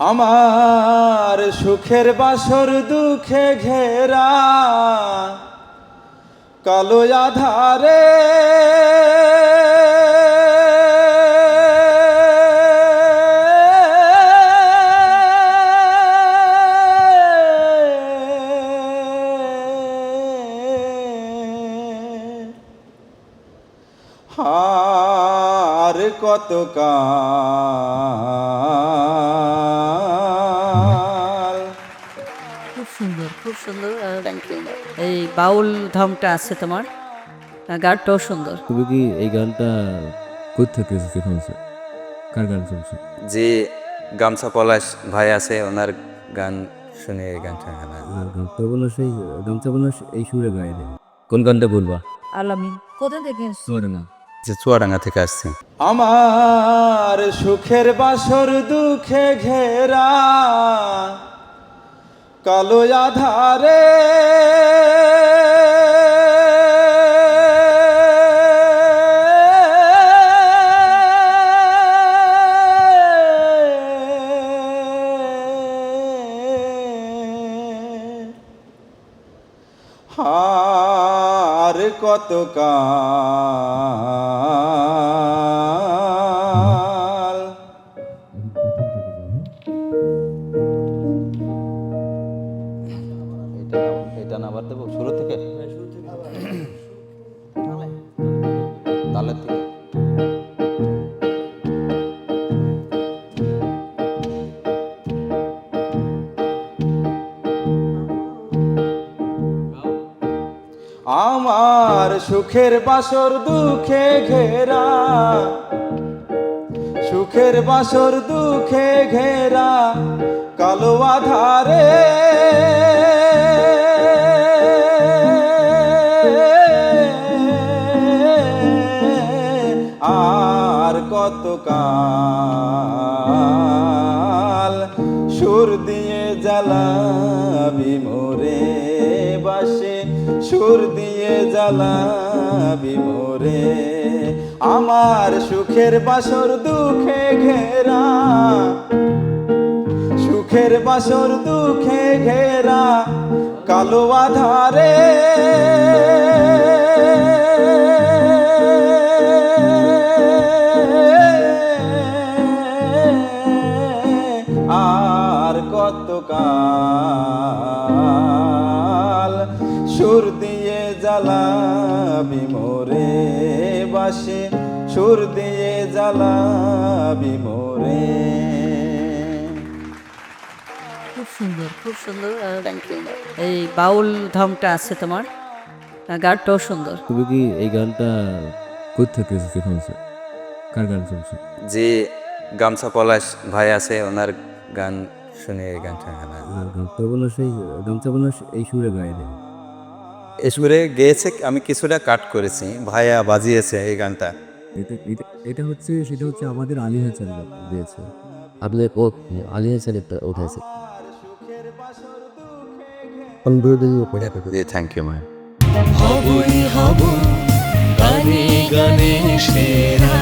আমার সুখের বাসর দুঃখে ঘেরা কালো আধারে। হার কত কাল খুব সুন্দর থ্যাংক ইউ এই বাউল ঢংটা আছে তোমার। গানটাও সুন্দর। তুমি কি এই গানটা কোথেকে শুনছো কার গান শুনছো? যে গামছা পলাশ ভাই আছে ওনার গান শুনে এই গানটা গানা গামছা বোনাস এই গামছা বোনাস এই সুরে গায়ে দেয় কোন গানটা বলবা? আলামিন কোথা থেকে না যে চুয়াডাঙ্গা থেকে আসছে। আমার সুখের বাসর দুঃখে ঘেরা কালো আধারে। হার কত কাল শুরু থেকে? আমার সুখের বাসর দুঃখে ঘেরা। সুখের বাসর দুঃখে ঘেরা কালো আধারে। কাল সুর দিয়ে জ্বালাবি মোরে বাসে, সুর দিয়ে জ্বালাবি মোরে। আমার সুখের বাসর দুঃখে ঘেরা, সুখের বাসর দুঃখে ঘেরা কালো আধারে। জ্বালাবি মোরে বাসে সুর দিয়ে জ্বালাবি মোরে। খুব সুন্দর খুব সুন্দর থ্যাংক ইউ এই বাউল ঢংটা আছে তোমার। গানটাও সুন্দর। তুমি কি এই গানটা কোথেকে শুনছো কার গান শুনছো? যে গামছা পলাশ ভাই আছে ওনার গান শুনে এই গানটা। গানা গামছা এই গামছা বোনাস এই সুরে গায়ে দেয় সুরে গেয়েছে আমি কিছুটা কাট করেছি। ভাইয়া বাজিয়েছে এই গানটা। এটা হচ্ছে সেটা হচ্ছে আমাদের আলী হাসান দিয়েছে আপনাদের ও আলী হাসান উঠেছে থ্যাংক ইউ ম্যাম হবই হব গানে গানে সেরা।